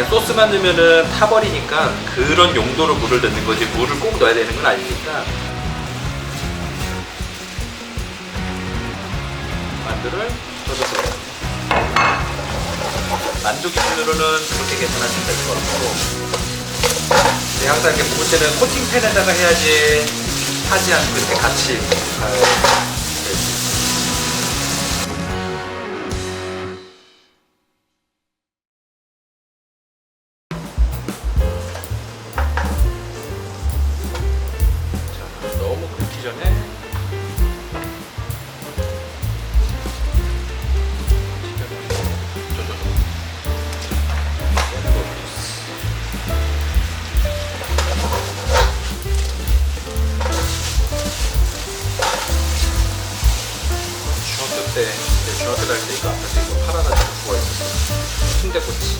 그냥 소스만 넣으면은 타버리니까 그런 용도로 물을 넣는 거지. 물을 꼭 넣어야 되는 건 아니니까. 만두를 쪄주세요. 만두 기준으로는 그렇게 계산하시면 될 것 같고. 근데 항상 이렇게 먹을 때는 코팅팬에다가 해야지 하지 않고 이렇게 같이. 가 때, 네, 중학교 다닐 때 이거 앞에서 이거 팔아가지고 구워 있었어요. 순대꼬치. 네.